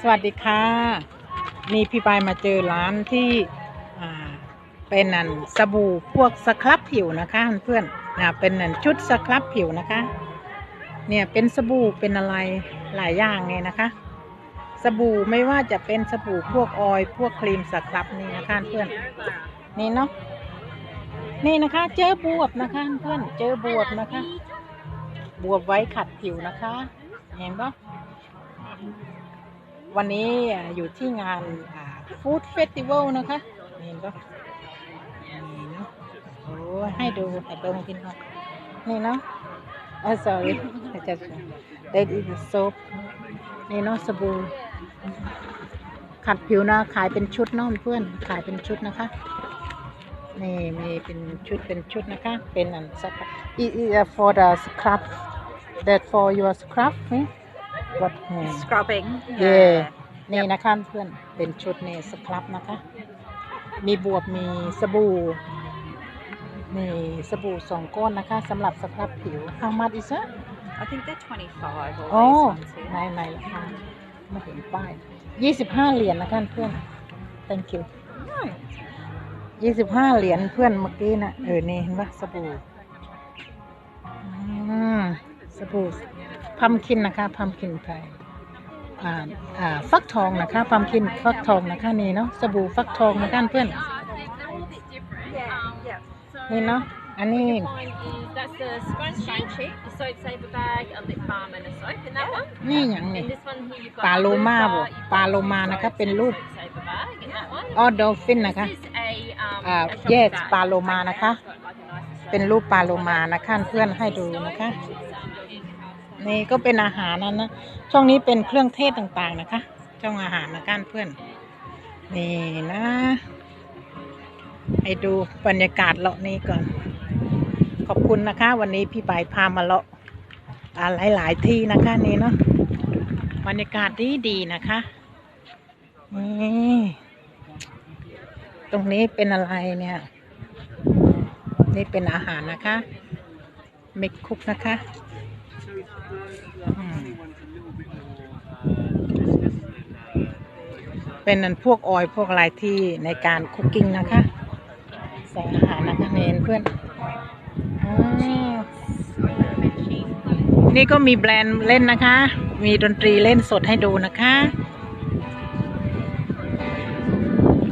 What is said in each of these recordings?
สวัสดีค่ะ นี่พี่ปายมาเจอร้านที่เป็นนันสบู่พวกสครับผิวนะคะเพื่อนนะเป็นนันชุดสครับผิวนะคะ เนี่ยเป็นสบู่เป็นอะไรหลายอย่างไงนะคะ สบู่ไม่ว่าจะเป็นสบู่พวกออยพวกครีมสครับนี่นะคะเพื่อนนี่เนาะนี่นะคะ เจอบวบนะคะเพื่อนเจอบวบนะคะ บวบไว้ขัดผิวนะคะ เห็นปะ วันนี้อยู่ที่งานฟู้ดเฟสติวัลนะคะนี่ก็นี่เนาะโอ้ให้ดูให้ดมกินก่อนนี่เนาะเออ sorry I just that is the soap นี่เนาะสบู่ขัดผิวนะขายเป็นชุดเนาะเพื่อนขายเป็นชุดนะคะนี่มีเป็นชุดเป็นชุดนะคะ เป็นอันสัก it is for the scrub that for your scrub นี่ what hmm. Scrubbing. เย่นี่นะคะเพื่อนเป็นชุดนี่สครับนะคะ มีบวบมีสบู่มีสบู่สองก้อนนะคะสำหรับสครับผิว How much is it I think they're 25 all โอ้ these ones ใน here. ในราคามาเห็นป้ายยี่สิบห้าเหรียญนะคะเพื่อน thank you ยี่สิบห้าเหรียญเพื่อนเมื่อกี้นะเออ นี่เห็นปะสบู่อืมสบู่ พัมคินนะคะพัมคินไทยอ่าอ่าฟักทองนะคะพัมคินฟักทองนะคะนี่เนาะสบู่ฟักทองนะคะเพื่อน Yeah. นี่เนาะอันนี้ Mine is that's the sponge shine sheet, the soap saver bag, a lip balm, and a soap in that one. นี่อย่างนี้ And this one here, you've got ปลาโลมา a บ่ loofah, you've ปลา got โลมานะคะ soaps เป็น and a รูป soap saver bag in that one. ออดอลฟินนะคะ This is a um, อ่า a shopping yes bag. ปลาโลมานะคะ It's got like a nice เป็นรูปปลาโลมานะคะเพื่อนให้ดูนะคะ นี่ก็เป็นอาหารนะนนะช่องนี้เป็นเครื่องเทศต่างๆนะคะ ช่องอาหารนะกันเพื่อน นี่นะ ให้ดูบรรยากาศเลาะนี้ก่อน ขอบคุณนะคะ วันนี้พี่ปายพามาเลาะหลายหลายๆที่นะคะนี่เนาะบรรยากาศดีดีๆนะคะนี่ตรงนี้เป็นอะไรเนี่ย นี่เป็นอาหารนะคะเม็กคุกนะคะ เป็นอันพวกออยพวกอะไรที่ในการคุกกิ้งนะคะ ใส่อาหารนะคะเนนเพื่อนอนี่ก็มีแบรนด์เล่นนะคะ มีดนตรีเล่นสดให้ดูนะคะ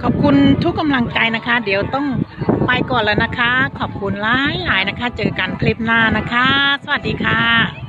ขอบคุณทุกกำลังใจนะคะ เดี๋ยวต้องไปก่อนแล้วนะคะ ขอบคุณหลายหลายๆนะคะ เจอกันคลิปหน้านะคะ สวัสดีค่ะ